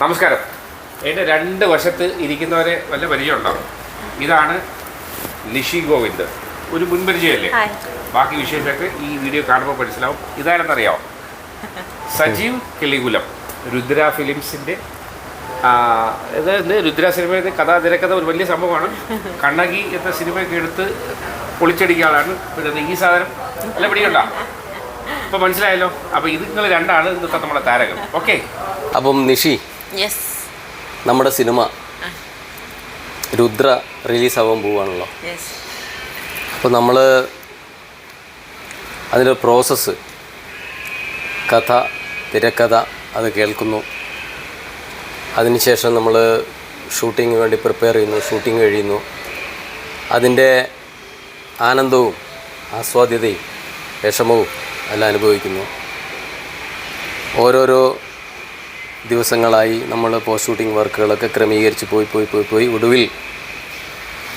നമസ്കാരം. എന്റെ രണ്ട് വശത്ത് ഇരിക്കുന്നവരെ വല്ല പരിചയമുണ്ടാവും ഇതാണ് നിഷി ഗോവിന്ദ്. ഒരു മുൻപരിചയമല്ലേ? ബാക്കി വിശേഷമൊക്കെ ഈ വീഡിയോ കാണുമ്പോൾ മനസ്സിലാവും. ഇതാരെന്നറിയാമോ സജീവ് കിളികുലം രുദ്ര ഫിലിംസിന്റെ അതായത് രുദ്ര സിനിമയുടെ കഥാ തിരക്കഥ ഒരു വലിയ സംഭവമാണ്. കണ്ണകി എന്ന സിനിമയൊക്കെ എടുത്ത് പൊളിച്ചടിക്കുക ആളാണ് പിന്നെ ഈ സാധനം. അല്ല പിടിക്കണ്ട. അപ്പോൾ മനസ്സിലായല്ലോ? അപ്പോൾ ഇത് നിങ്ങൾ രണ്ടാണ് ഇന്നത്തെ നമ്മുടെ താരകം. ഓക്കെ? അപ്പം നിഷി യെസ് നമ്മുടെ സിനിമ രുദ്ര റിലീസാവാൻ പോവുകയാണല്ലോ യെസ് അപ്പോൾ നമ്മൾ അതിന്റെ പ്രോസസ്സ് കഥ തിരക്കഥ അത് കേൾക്കുന്നു. അതിനുശേഷം നമ്മൾ ഷൂട്ടിങ്ങിന് വേണ്ടി പ്രിപ്പയർ ചെയ്യുന്നു ഷൂട്ടിംഗ് കഴിയുന്നു. അതിന്റെ ആനന്ദവും ആസ്വാദ്യതയും വിഷമവും എല്ലാം അനുഭവിക്കുന്നു. ഓരോരോ ദിവസങ്ങളായി നമ്മൾ പോസ്റ്റ് ഷൂട്ടിംഗ് വർക്കുകളൊക്കെ ക്രമീകരിച്ച് പോയി പോയി പോയി പോയി ഒടുവിൽ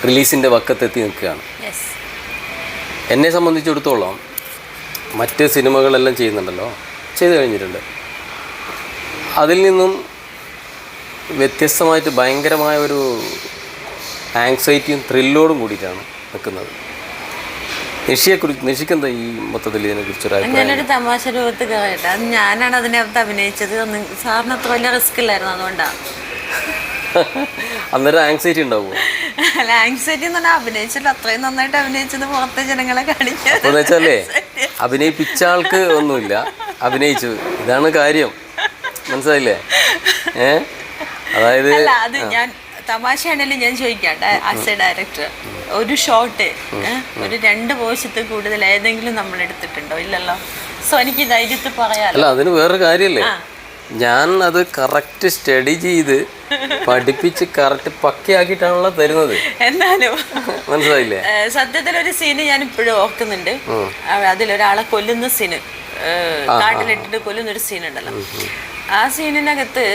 റിലീസിന്റെ വക്കത്തെത്തി നിൽക്കുകയാണ്. എന്നെ സംബന്ധിച്ചിടത്തോളം മറ്റ് സിനിമകളെല്ലാം ചെയ്യുന്നുണ്ടല്ലോ ചെയ്തു കഴിഞ്ഞിട്ടുണ്ട്. അതിൽ നിന്നും വ്യത്യസ്തമായിട്ട് ഭയങ്കരമായ ഒരു ആങ്സൈറ്റിയും ത്രില്ലോടും കൂടിയിട്ടാണ് നിൽക്കുന്നത്. നിഷിയെക്കുറിച്ച് നിഷിക്കെന്താ ഈ മൊത്തത്തിൽ ഇതിനെ കുറിച്ച് ഞാനൊരു തമാശ രൂപത്തിൽ കേട്ടോ അത് ഞാനാണ് അതിനകത്ത് അഭിനയിച്ചത്. ഒന്ന് സാറിന് അത്ര വലിയ റിസ്ക് ഇല്ലായിരുന്നു അതുകൊണ്ടാണ് അന്നേരം ആങ്സൈറ്റി ഉണ്ടാവുമോ? അല്ല ആങ്സൈറ്റി എന്ന് പറഞ്ഞാൽ അഭിനയിച്ചിട്ട് അത്രയും നന്നായിട്ട് അഭിനയിച്ചത് പുറത്തെ ജനങ്ങളെ കാണിക്കാല്ലേ അഭിനയിപ്പിച്ച ആൾക്ക് ഒന്നുമില്ല. അഭിനയിച്ചു. ഇതാണ് കാര്യം. മനസ്സിലായില്ലേ? ഏ? അതായത് ഞാൻ തമാശയാണെങ്കിലും ഞാൻ ചോദിക്കാം ആസ് എ ഡയറക്ടർ ഒരു ഷോട്ട് ഒരു രണ്ട് പോശത്ത് കൂടുതൽ ഏതെങ്കിലും നമ്മൾ എടുത്തിട്ടുണ്ടോ? ഇല്ലല്ലോ. സോ എനിക്ക് ധൈര്യത്തിൽ പറയാം അല്ല അതിന് വേറൊരു കാര്യമല്ലേ ഞാൻ അത് കറക്റ്റ് സ്റ്റഡി ചെയ്ത് പഠിപ്പിച്ച് കറക്റ്റ് പക്കയാക്കിയിട്ടാണല്ലോ തരുന്നത്. എന്നാലും മനസ്സിലായില്ലേ? സത്യത്തിൽ ഒരു സീന് ഞാൻ ഇപ്പോഴും ഓർക്കുന്നുണ്ട്. അതിലൊരാളെ കൊല്ലുന്ന സീന് കാട്ടിലിട്ടിട്ട് കൊല്ലുന്ന ഒരു സീൻ ഉണ്ടല്ലോ ആ സീനിനകത്ത്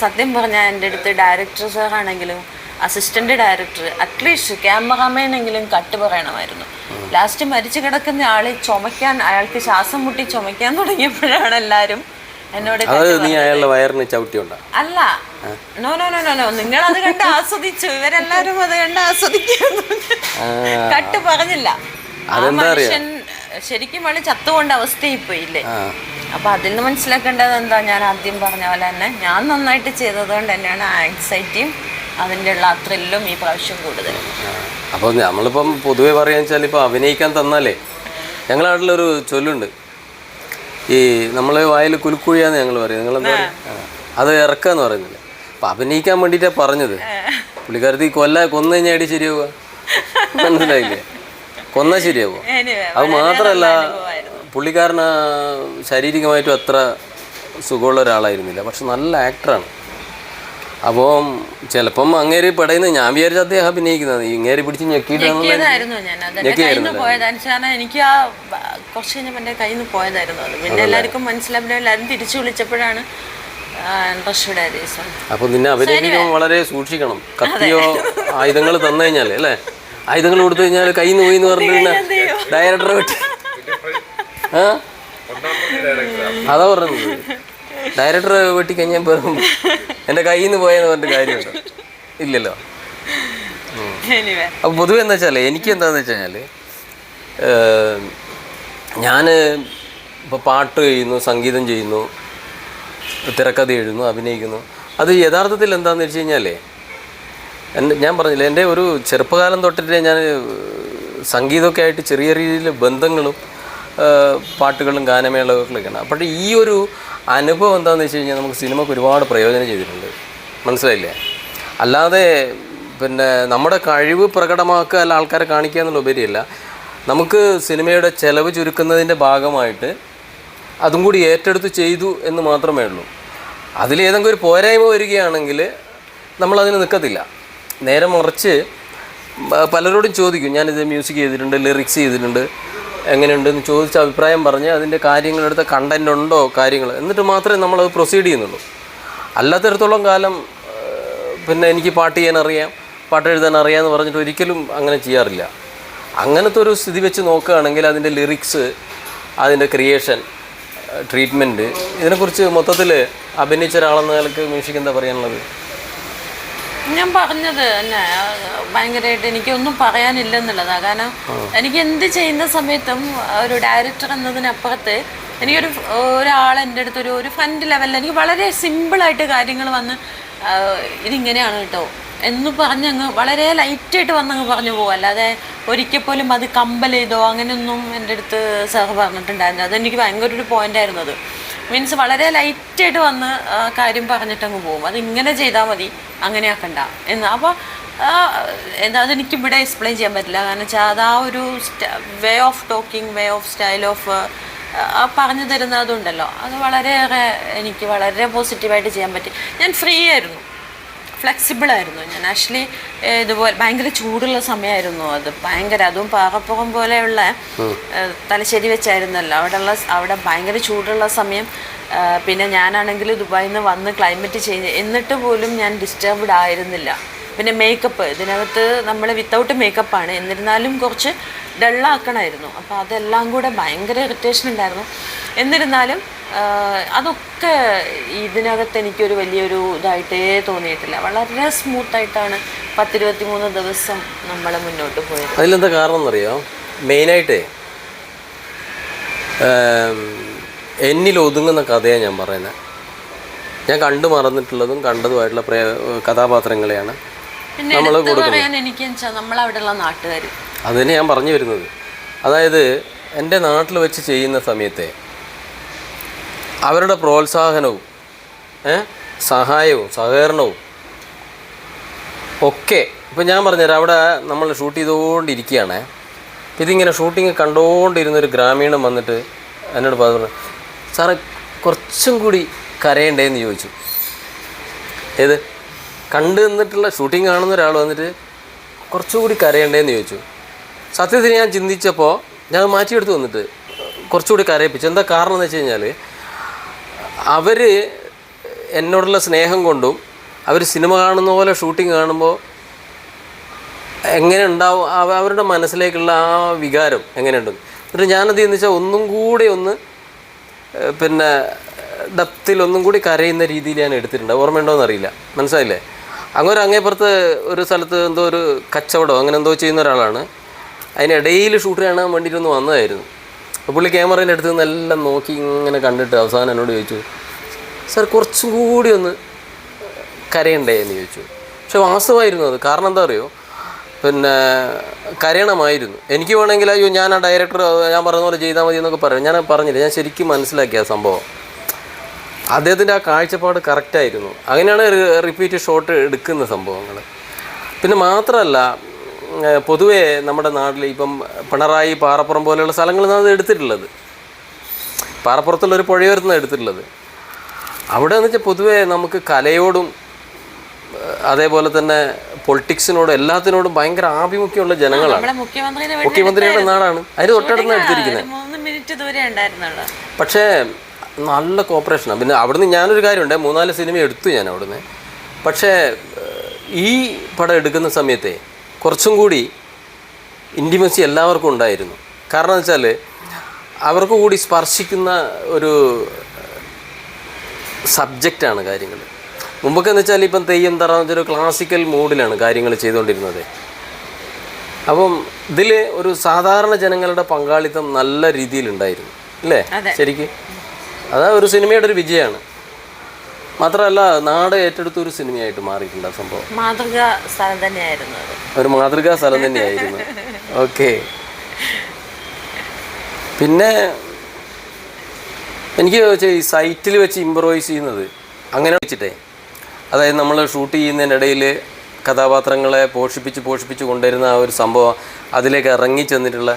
സത്യം പറഞ്ഞാൽ എന്റെ അടുത്ത് ഡയറക്ടർ സാറാണെങ്കിലും അസിസ്റ്റന്റ് ഡയറക്ടർ അറ്റ്ലീസ്റ്റ് ക്യാമറാമാനെങ്കിലും കട്ട് പറയണമായിരുന്നു. ലാസ്റ്റ് മരിച്ചു കിടക്കുന്ന ആളെ ചുമയ്ക്കാൻ അയാൾക്ക് ശ്വാസം മുട്ടി ചുമയ്ക്കാൻ തുടങ്ങിയപ്പോഴാണ് എല്ലാവരും എന്നോട് നീ അയാളുടെ വയറിന് ചവിട്ടിയുണ്ടാ അല്ല. No no no no no നിങ്ങൾ അത് കണ്ട് ആസ്വദിച്ചു. ഇവരെല്ലാരും അത് കണ്ട് ആസ്വദിക്കുന്നു. കട്ട് പറഞ്ഞില്ല. ആ? മനുഷ്യൻ ശരിക്കും വളി ചത്തുകൊണ്ട് അവസ്ഥയിൽ പോയില്ലേ ആ അപ്പൊ അതിൽ നിന്ന് മനസ്സിലാക്കേണ്ടത് എന്താ? ഞാൻ ആദ്യം പറഞ്ഞ പോലെ തന്നെ ഞാൻ നന്നായിട്ട് ചെയ്തത് കൊണ്ട് തന്നെയാണ് ആൻസൈറ്റിയും അതിന്റെ ഉള്ള ത്രില്ലും ഈ പ്രാവശ്യം കൂടുതൽ. അപ്പോൾ നമ്മളിപ്പം പൊതുവേ പറയുക വെച്ചാൽ ഇപ്പോൾ അഭിനയിക്കാൻ തന്നാലേ ഞങ്ങളുടെ നാട്ടിലൊരു ചൊല്ലുണ്ട്. ഈ നമ്മളെ വായിൽ കുലുക്കുഴിയാന്ന് ഞങ്ങൾ പറയും. നിങ്ങളെന്താ പറയുക അത് ഇറക്കാന്ന് പറയുന്നില്ല. അപ്പം അഭിനയിക്കാൻ വേണ്ടിയിട്ടാണ് പറഞ്ഞത്. പുള്ളിക്കാരത്തി കൊല്ല കൊന്നു കഴിഞ്ഞാൽ അടി ശരിയാവുക? മനസ്സിലായില്ലേ? കൊന്നാൽ ശരിയാവുക. അത് മാത്രമല്ല. പുള്ളിക്കാരന് ശാരീരികമായിട്ടും അത്ര സുഖമുള്ള ഒരാളായിരുന്നില്ല. പക്ഷെ നല്ല ആക്ടറാണ്. അപ്പോൾ ചിലപ്പം അങ്ങേര് പടയുന്ന ഞാൻ വിചാരിച്ച അദ്ദേഹം അഭിനയിക്കുന്നത്. ഇങ്ങേര് പിടിച്ച് കയ്യിൽ പോയതാണ് എനിക്ക് ആ കുറച്ച് കഴിഞ്ഞപ്പോൾ എന്റെ കയ്യിൽ നിന്ന് പോയതായിരുന്നു അത്. പിന്നെ എല്ലാവർക്കും മനസ്സിലായി എല്ലാവരും തിരിച്ചു വിളിച്ചപ്പോഴാണ് അപ്പം നിന്നെ അഭിനയിക്കുമ്പോൾ വളരെ സൂക്ഷിക്കണം. കത്തിയോ ആയുധങ്ങൾ തന്നു കഴിഞ്ഞാൽ അല്ലേ? ആയുധങ്ങൾ കൊടുത്തു കഴിഞ്ഞാൽ കൈ നോയി എന്ന് പറഞ്ഞിട്ട് ഡയറക്ടറെ വിട്ട് അതാ പറഞ്ഞത്. ഡയറക്ടർ വെട്ടിക്കഴിഞ്ഞാൽ വെറും എന്റെ കയ്യിൽ നിന്ന് പോയെന്ന് പറഞ്ഞിട്ട് കാര്യമുണ്ടോ? ഇല്ലല്ലോ. അപ്പോൾ പൊതുവെ എന്താ വെച്ചാൽ എനിക്ക് എന്താന്ന് വെച്ച് കഴിഞ്ഞാൽ ഞാൻ ഇപ്പോൾ പാട്ട് ചെയ്യുന്നു സംഗീതം ചെയ്യുന്നു തിരക്കഥ എഴുതുന്നു അഭിനയിക്കുന്നു. അത് യഥാർത്ഥത്തിൽ എന്താന്ന് വെച്ച് കഴിഞ്ഞാലേ എന്റെ ഞാൻ പറഞ്ഞില്ല എന്റെ ഒരു ചെറുപ്പകാലം തൊട്ടിട്ട് ഞാൻ സംഗീതമൊക്കെ ആയിട്ട് ചെറിയ രീതിയിൽ ബന്ധങ്ങളും പാട്ടുകളും ഗാനമേളകളൊക്കെയാണ് അപ്പോൾ ഈ ഒരു അനുഭവം എന്താണെന്ന് വെച്ച് കഴിഞ്ഞാൽ നമുക്ക് സിനിമക്ക് ഒരുപാട് പ്രയോജനം ചെയ്തിട്ടുണ്ട്. മനസ്സിലായില്ലേ? അല്ലാതെ പിന്നെ നമ്മുടെ കഴിവ് പ്രകടമാക്കുക അല്ല ആൾക്കാരെ കാണിക്കുക എന്നുള്ള ഉപരിയല്ല. നമുക്ക് സിനിമയുടെ ചെലവ് ചുരുക്കുന്നതിന്റെ ഭാഗമായിട്ട് അതും കൂടി ഏറ്റെടുത്ത് ചെയ്തു എന്ന് മാത്രമേ ഉള്ളൂ. അതിലേതെങ്കിലും ഒരു പോരായ്മ വരികയാണെങ്കിൽ നമ്മളതിന് നിൽക്കത്തില്ല. നേരെ മറിച്ച് പലരോടും ചോദിക്കും. ഞാനിത് മ്യൂസിക് ചെയ്തിട്ടുണ്ട് ലിറിക്സ് ചെയ്തിട്ടുണ്ട്. എങ്ങനെയുണ്ടെന്ന് ചോദിച്ച അഭിപ്രായം പറഞ്ഞ് അതിന്റെ കാര്യങ്ങളെടുത്ത കണ്ടന്റ് ഉണ്ടോ കാര്യങ്ങൾ എന്നിട്ട് മാത്രമേ നമ്മളത് പ്രൊസീഡ് ചെയ്യുന്നുള്ളൂ. അല്ലാത്തടത്തോളം കാലം പിന്നെ എനിക്ക് പാട്ട് ചെയ്യാൻ അറിയാം പാട്ട് എഴുതാൻ അറിയാമെന്ന് പറഞ്ഞിട്ട് ഒരിക്കലും അങ്ങനെ ചെയ്യാറില്ല. അങ്ങനത്തെ ഒരു സ്ഥിതി വെച്ച് നോക്കുകയാണെങ്കിൽ അതിന്റെ ലിറിക്സ് അതിന്റെ ക്രിയേഷൻ ട്രീറ്റ്മെന്റ് ഇതിനെക്കുറിച്ച് മൊത്തത്തിൽ അഭിനയിച്ച ഒരാളെന്ന നിലയ്ക്ക് മ്യൂഷിക് എന്താ പറയാനുള്ളത്? ഞാൻ പറഞ്ഞത് തന്നെ. ഭയങ്കരമായിട്ട് എനിക്കൊന്നും പറയാനില്ലെന്നുള്ളതാണ് കാരണം എനിക്ക് എന്ത് ചെയ്യുന്ന സമയത്തും ഒരു ഡയറക്ടർ എന്നതിനപ്പുറത്ത് എനിക്കൊരു ഒരാൾ എന്റെ അടുത്ത് ഒരു ഒരു ഫ്രണ്ട് ലെവലിൽ എനിക്ക് വളരെ സിമ്പിളായിട്ട് കാര്യങ്ങൾ വന്ന് ഇതിങ്ങനെയാണ് കേട്ടോ. എന്ന് പറഞ്ഞങ്ങ് വളരെ ലൈറ്റായിട്ട് വന്നങ്ങ് പറഞ്ഞു പോകും അല്ലാതെ ഒരിക്കൽ പോലും അത് കമ്പൽ ചെയ്തോ അങ്ങനെയൊന്നും എന്റെ അടുത്ത് സാർ പറഞ്ഞിട്ടുണ്ടായിരുന്നു അതെനിക്ക് ഭയങ്കര ഒരു പോയിന്റ് ആയിരുന്നു അത് മീൻസ് വളരെ ലൈറ്റായിട്ട് വന്ന് കാര്യം പറഞ്ഞിട്ടങ്ങ് പോകും. അത് ഇങ്ങനെ ചെയ്താൽ മതി അങ്ങനെ ആക്കണ്ട എന്ന് അപ്പോൾ എന്താ അതെനിക്ക് ഇവിടെ എക്സ്പ്ലെയിൻ ചെയ്യാൻ പറ്റില്ല. കാരണം വെച്ചാൽ അത് ആ ഒരു way of talking way of style of പറഞ്ഞു തരുന്ന അതുണ്ടല്ലോ. അത് വളരെയേറെ എനിക്ക് വളരെ പോസിറ്റീവായിട്ട് ചെയ്യാൻ പറ്റി. ഞാൻ ഫ്രീ ആയിരുന്നു. ഫ്ലെക്സിബിൾ ആയിരുന്നു. ഞാൻ ആക്ച്വലി ഇതുപോലെ ഭയങ്കര ചൂടുള്ള സമയമായിരുന്നു അത്. ഭയങ്കര അതും പാകപ്പുറം പോലെയുള്ള തലശ്ശേരി വെച്ചായിരുന്നല്ലോ. അവിടെയുള്ള അവിടെ ഭയങ്കര ചൂടുള്ള സമയം. പിന്നെ ഞാനാണെങ്കിൽ ദുബായിൽ നിന്ന് വന്ന് ക്ലൈമറ്റ് ചേഞ്ച് എന്നിട്ട് പോലും ഞാൻ ഡിസ്റ്റർബ്ഡ് ആയിരുന്നില്ല. പിന്നെ മേക്കപ്പ് ഇതിനകത്ത് നമ്മൾ വിത്തൗട്ട് മേക്കപ്പാണ് എന്നിരുന്നാലും കുറച്ച് ഡള്ളാക്കണമായിരുന്നു അപ്പോൾ അതെല്ലാം കൂടെ ഭയങ്കര ഇറിറ്റേഷൻ ഉണ്ടായിരുന്നു. എന്നിരുന്നാലും അതൊക്കെ ഇതിനകത്ത് എനിക്കൊരു വലിയൊരു ഇതായിട്ടേ തോന്നിയിട്ടില്ല. വളരെ സ്മൂത്തായിട്ടാണ് പത്തിരുപത്തി മൂന്ന് ദിവസം നമ്മൾ മുന്നോട്ട് പോയത്. അതിലെന്താ കാരണം എന്നറിയോ മെയിനായിട്ടേ എന്നിൽ ഒതുങ്ങുന്ന കഥയാണ് ഞാൻ പറയുന്നത് ഞാൻ കണ്ടു മറന്നിട്ടുള്ളതും കണ്ടതുമായിട്ടുള്ള പ്രേ കഥാപാത്രങ്ങളെയാണ് പിന്നെ കൊടുക്കുന്നത്. എനിക്ക് വെച്ചാൽ നമ്മളവിടെയുള്ള നാട്ടുകാർ അത് തന്നെ ഞാൻ പറഞ്ഞു വരുന്നത്. അതായത് എന്റെ നാട്ടിൽ വെച്ച് ചെയ്യുന്ന സമയത്തെ അവരുടെ പ്രോത്സാഹനവും സഹായവും സഹകരണവും ഒക്കെ. ഇപ്പം ഞാൻ പറഞ്ഞുതരാം അവിടെ നമ്മൾ ഷൂട്ട് ചെയ്തുകൊണ്ടിരിക്കുകയാണ്. ഇതിങ്ങനെ ഷൂട്ടിങ് കണ്ടുകൊണ്ടിരുന്നൊരു ഗ്രാമീണൻ വന്നിട്ട് എന്നോട് പറഞ്ഞു സാറേ കുറച്ചും കൂടി കരയണ്ടേന്ന് ചോദിച്ചു. ഏത്? കണ്ടു നിന്നിട്ടുള്ള ഷൂട്ടിംഗ് കാണുന്ന ഒരാൾ വന്നിട്ട് കുറച്ചും കൂടി കരയണ്ടേന്ന് ചോദിച്ചു. സത്യത്തിന് ഞാൻ ചിന്തിച്ചപ്പോൾ ഞാൻ മാറ്റിയെടുത്ത് വന്നിട്ട് കുറച്ചുകൂടി കരയിപ്പിച്ചു. എന്താ കാരണം എന്ന് വെച്ച് കഴിഞ്ഞാൽ അവർ എന്നോടുള്ള സ്നേഹം കൊണ്ടും അവർ സിനിമ കാണുന്ന പോലെ ഷൂട്ടിംഗ് കാണുമ്പോൾ എങ്ങനെ ഉണ്ടാവും അവരുടെ മനസ്സിലേക്കുള്ള ആ വികാരം എങ്ങനെയുണ്ടെന്ന് എന്നിട്ട് ഞാനത് എന്ന് വെച്ചാൽ ഒന്നും കൂടി ഒന്ന് പിന്നെ ഡപ്തിൽ ഒന്നും കൂടി കരയുന്ന രീതിയിൽ ഞാൻ എടുത്തിട്ടുണ്ട്. ഓർമ്മയുണ്ടോ എന്നറിയില്ല. മനസ്സിലായില്ലേ? അങ്ങനെ അങ്ങേപ്പുറത്ത് ഒരു സ്ഥലത്ത് എന്തോ ഒരു കച്ചവടം അങ്ങനെ എന്തോ ചെയ്യുന്ന ഒരാളാണ്. അതിനിടയിൽ ഷൂട്ട് കാണാൻ വേണ്ടിയിട്ടൊന്ന് വന്നതായിരുന്നു. അപ്പോൾ പുള്ളി ക്യാമറേന്റെ അടുത്ത് നിന്ന് എല്ലാം നോക്കി ഇങ്ങനെ കണ്ടിട്ട് അവസാനം എന്നോട് ചോദിച്ചു സാർ കുറച്ചും കൂടി ഒന്ന് കരയണ്ടേ? എന്ന് ചോദിച്ചു. പക്ഷെ വാസ്തവമായിരുന്നു അത്. കാരണം എന്താ അറിയോ? പിന്നെ കരയണമായിരുന്നു. എനിക്ക് വേണമെങ്കിൽ അയ്യോ ഞാൻ ആ ഡയറക്ടർ ഞാൻ പറഞ്ഞ പോലെ ചെയ്താൽ മതി എന്നൊക്കെ പറയും ഞാൻ പറഞ്ഞില്ല. ഞാൻ ശരിക്കും മനസ്സിലാക്കിയ സംഭവം. അദ്ദേഹത്തിന്റെ ആ കാഴ്ചപ്പാട് കറക്റ്റായിരുന്നു അങ്ങനെയാണ് റിപ്പീറ്റ് ഷോട്ട് എടുക്കുന്ന സംഭവങ്ങൾ. പിന്നെ മാത്രമല്ല പൊതുവേ നമ്മുടെ നാട്ടിൽ ഇപ്പം പിണറായി പാറപ്പുറം പോലെയുള്ള സ്ഥലങ്ങളിൽ നിന്നാണ് എടുത്തിട്ടുള്ളത്. പാറപ്പുറത്തുള്ള ഒരു പുഴയോരത്താണ് എടുത്തിട്ടുള്ളത്. അവിടെ എന്ന് വെച്ചാൽ പൊതുവേ നമുക്ക് കലയോടും അതേപോലെ തന്നെ പൊളിറ്റിക്സിനോടും എല്ലാത്തിനോടും ഭയങ്കര ആഭിമുഖ്യമുള്ള ജനങ്ങളാണ്. മുഖ്യമന്ത്രിയുടെ നാടാണ്. അതിന് തൊട്ടടുത്ത് എടുത്തിരിക്കുന്നത് പക്ഷേ നല്ല കോപ്പറേഷനാണ് പിന്നെ അവിടുന്ന് ഞാനൊരു കാര്യമുണ്ട്. മൂന്നാൽ സിനിമ എടുത്തു ഞാൻ അവിടുന്ന്. പക്ഷേ ഈ പടം എടുക്കുന്ന സമയത്തെ കുറച്ചും കൂടി ഇന്റിമസി എല്ലാവർക്കും ഉണ്ടായിരുന്നു. കാരണം വെച്ചാൽ അവർക്ക് കൂടി സ്പർശിക്കുന്ന ഒരു സബ്ജക്റ്റാണ് കാര്യങ്ങൾ മുമ്പൊക്കെ എന്ന് വെച്ചാൽ ഇപ്പം തെയ്യം തറ ഒരു ക്ലാസിക്കൽ മൂഡിലാണ് കാര്യങ്ങൾ ചെയ്തുകൊണ്ടിരുന്നത്. അപ്പം ഇതിൽ ഒരു സാധാരണ ജനങ്ങളുടെ പങ്കാളിത്തം നല്ല രീതിയിലുണ്ടായിരുന്നു. അല്ലേ. ശരിക്കും? അതാ ഒരു സിനിമയുടെ ഒരു വിജയമാണ്. മാത്രമല്ല നാട് ഏറ്റെടുത്ത ഒരു സിനിമയായിട്ട് മാറിയിട്ടുണ്ട് ആ സംഭവം. മാതൃകാ സ്ഥലം തന്നെയായിരുന്നു അത്. ഒരു മാതൃകാ സ്ഥലം തന്നെയായിരുന്നു. ഓക്കെ. പിന്നെ എനിക്ക് ഈ സൈറ്റിൽ വെച്ച് ഇമ്പ്രവൈസ് ചെയ്യുന്നത് അങ്ങനെ വെച്ചിട്ടേ. അതായത് നമ്മൾ ഷൂട്ട് ചെയ്യുന്നതിന്റെ ഇടയിൽ കഥാപാത്രങ്ങളെ പോഷിപ്പിച്ച് പോഷിപ്പിച്ച് കൊണ്ടുവരുന്ന ആ ഒരു സംഭവം അതിലേക്ക് ഇറങ്ങി ചെന്നിട്ടുള്ള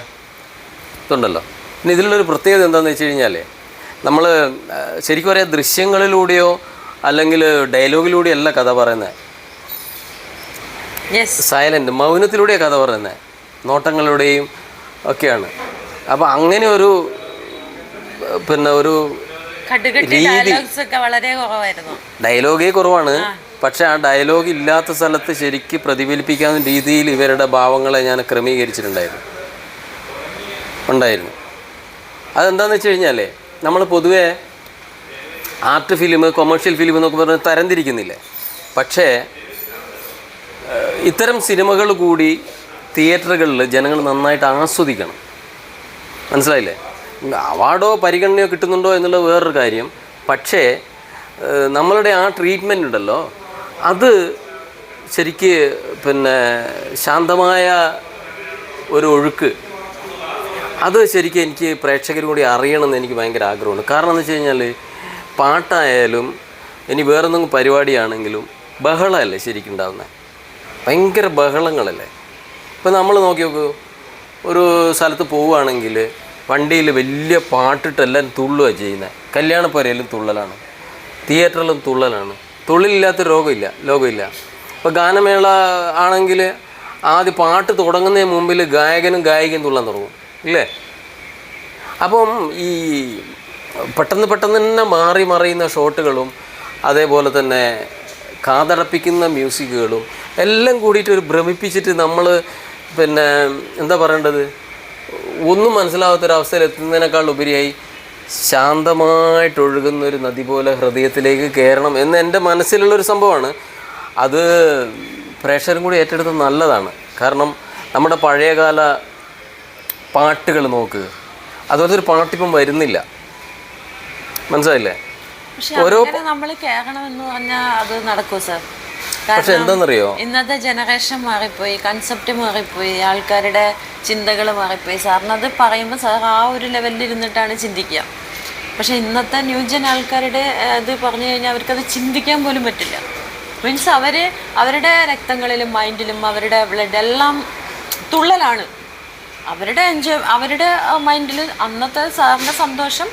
ഇതുണ്ടല്ലോ. പിന്നെ ഇതിലുള്ളൊരു പ്രത്യേകത എന്താണെന്ന് വെച്ച് കഴിഞ്ഞാൽ നമ്മൾ ശരിക്കും പറയാം ദൃശ്യങ്ങളിലൂടെയോ അല്ലെങ്കിൽ ഡയലോഗിലൂടെയല്ല കഥ പറയുന്നത് സൈലന്റ് മൗനത്തിലൂടെയാണ് കഥ പറയുന്നത് നോട്ടങ്ങളിലൂടെയും ഒക്കെയാണ്. അപ്പോൾ അങ്ങനെ ഒരു പിന്നെ ഒരു ഡയലോഗേ കുറവാണ്. പക്ഷെ ആ ഡയലോഗ് ഇല്ലാത്ത സ്ഥലത്ത് ശരിക്ക് പ്രതിഫലിപ്പിക്കാവുന്ന രീതിയിൽ ഇവരുടെ ഭാവങ്ങളെ ഞാൻ ക്രമീകരിച്ചിട്ടുണ്ടായിരുന്നു. ഉണ്ടായിരുന്നു. അതെന്താണെന്ന് വെച്ച് കഴിഞ്ഞാൽ നമ്മൾ പൊതുവേ ആർട്ട് ഫിലിം കൊമേഴ്ഷ്യൽ ഫിലിം എന്നൊക്കെ പറഞ്ഞ് തരംതിരിക്കുന്നില്ലേ? പക്ഷേ ഇത്തരം സിനിമകൾ കൂടി തിയേറ്ററുകളിൽ ജനങ്ങൾ നന്നായിട്ട് ആസ്വദിക്കണം. മനസ്സിലായില്ലേ? അവാർഡോ പരിഗണനയോ കിട്ടുന്നുണ്ടോ എന്നുള്ളത് വേറൊരു കാര്യം. പക്ഷേ നമ്മളുടെ ആ ട്രീറ്റ്മെന്റ് ഉണ്ടല്ലോ അത് ശരിക്ക് പിന്നെ ശാന്തമായ ഒരു ഒഴുക്ക്. അത് ശരിക്കും എനിക്ക് പ്രേക്ഷകരും കൂടി അറിയണമെന്ന് എനിക്ക് ഭയങ്കര ആഗ്രഹമുണ്ട്. കാരണം എന്ന് വെച്ച് കഴിഞ്ഞാൽ പാട്ടായാലും ഇനി വേറെന്തെങ്കിലും പരിപാടിയാണെങ്കിലും ബഹളമല്ലേ ശരിക്കും ഉണ്ടാകുന്നത് ഭയങ്കര ബഹളങ്ങളല്ലേ? ഇപ്പം നമ്മൾ നോക്കി നോക്കൂ ഒരു സ്ഥലത്ത് പോവുകയാണെങ്കിൽ വണ്ടിയിൽ വലിയ പാട്ടിട്ടെല്ലാം തുള്ളുകയാണ് തുള്ളുക ചെയ്യുന്നത് കല്യാണപ്പുരയിലും തുള്ളലാണ് തിയേറ്ററിലും തുള്ളലാണ്. തുള്ളിലില്ലാത്ത രോഗമില്ല ലോകമില്ല. ഇപ്പോൾ ഗാനമേള ആണെങ്കിൽ ആദ്യം പാട്ട് തുടങ്ങുന്നതിന് മുമ്പിൽ ഗായകനും ഗായികയും തുള്ളാൻ തുടങ്ങും ഇല്ലേ? അപ്പം ഈ പെട്ടെന്ന് പെട്ടെന്ന് തന്നെ മാറി മറിയുന്ന ഷോട്ടുകളും അതേപോലെ തന്നെ കാതടപ്പിക്കുന്ന മ്യൂസിക്കുകളും എല്ലാം കൂടിയിട്ട് ഒരു ഭ്രമിപ്പിച്ചിട്ട് നമ്മൾ പിന്നെ എന്താ പറയേണ്ടത്? ഒന്നും മനസ്സിലാവാത്തൊരവസ്ഥയിൽ എത്തുന്നതിനേക്കാൾ ഉപരിയായി ശാന്തമായിട്ടൊഴുകുന്ന ഒരു നദി പോലെ ഹൃദയത്തിലേക്ക് കയറണം എന്ന് എന്റെ മനസ്സിലുള്ളൊരു സംഭവമാണ്. അത് പ്രേക്ഷകരും കൂടി ഏറ്റെടുത്ത് നല്ലതാണ്. കാരണം നമ്മുടെ പഴയകാല പാട്ടുകൾ നോക്ക്. അതുപോലത്തെ ഒരു പാട്ടിപ്പം വരുന്നില്ല. മനസ്സിലായില്ലേ? ഓരോ നമ്മൾ നമ്മൾ കേറണമെന്ന് പറഞ്ഞാൽ അത് നടക്കൂ സാർ. പക്ഷെ എന്താണെന്നറിയോ ഇന്നത്തെ ജനറേഷൻ മാറിപ്പോയി കൺസെപ്റ്റ് മാറിപ്പോയി ആൾക്കാരുടെ ചിന്തകൾ മാറിപ്പോയി. സാറിന് അത് പറയുമ്പോൾ സാർ ആ ഒരു ലെവലിൽ ഇരുന്നിട്ടാണ് ചിന്തിക്കുക. പക്ഷെ ഇന്നത്തെ ന്യൂജൻ ആൾക്കാരുടെ ഇത് പറഞ്ഞു കഴിഞ്ഞാൽ അവർക്കത് ചിന്തിക്കാൻ പോലും പറ്റില്ല. മീൻസ് അവർ അവരുടെ രക്തങ്ങളിലും മൈൻഡിലും അവരുടെ ബ്ലഡ് എല്ലാം തുള്ളലാണ്. അവരുടെ എൻജോയ് അവരുടെ മൈൻഡിൽ അന്നത്തെ സാറിന്റെ സന്തോഷം